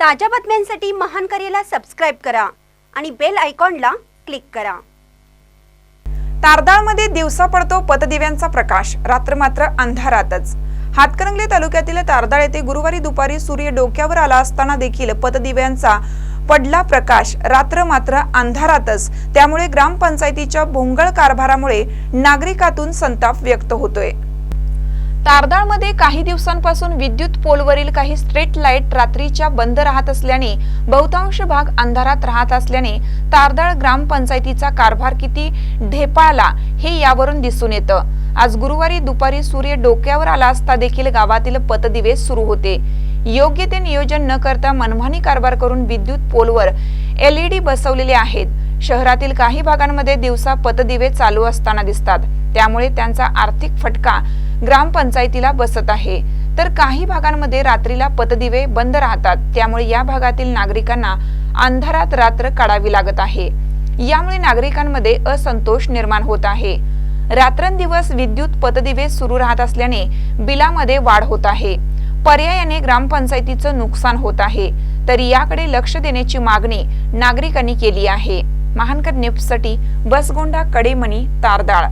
ताज्या बातम्यांसाठी महान करेला सबस्क्राईब करा आणि बेल आयकॉनला क्लिक करा. तारदाळमध्ये दिवसा पडतो पतदिव्यांचा प्रकाश. रात्र मात्र अंधारातच. हातकणंगले तालुक्यातील तारदाळ येथे गुरुवारी दुपारी सूर्य डोक्यावर आला असताना देखील पतदिव्यांचा पडला प्रकाश. रात्र मात्र अंधारातच. त्यामुळे ग्रामपंचायतीच्या भोंगळ कारभारामुळे नागरिकातून संताप व्यक्त होतोय. तारदाळमध्ये काही दिवसांपासून विद्युत पोलवरील काही स्ट्रीट लाइट रात्रीच्या बंद राहत असल्याने बहुतांश भाग अंधारात राहत असल्याने तारदाळ ग्रामपंचायतीचा कारभार किती ढेपाळला हे यावरून दिसून येतं. आज गुरुवारी दुपारी सूर्य डोक्यावर आला असता देखील गावातील पतदिवे सुरू होते. योग्य ते नियोजन न करता मनमानी कारभार करून विद्युत पोलवर एलईडी बसवलेले आहेत. शहरातील काही भागांमध्ये दिवसा पतदिवे चालू असताना दिसतात. त्यामुळे त्यांचा आर्थिक फटका ग्रामपंचायतीला बसत आहे. तर काही भागांमध्ये रात्रीला पतदिवे बंद राहतात. त्यामुळे या भागातील नागरिकांना अंधारात रात्र काढावी लागत आहे. यामुळे नागरिकांमध्ये असंतोष निर्माण होत आहे. रात्रंदिवस विद्युत पतदिवे सुरू राहत असल्याने बिलामध्ये वाढ होत आहे. पर्यायाने ग्रामपंचायतीचं नुकसान होत आहे. तर याकडे लक्ष देण्याची मागणी नागरिकांनी केली आहे. महानकर न्यूजसाठी बसगोंडा कडेमणी तारदाळ.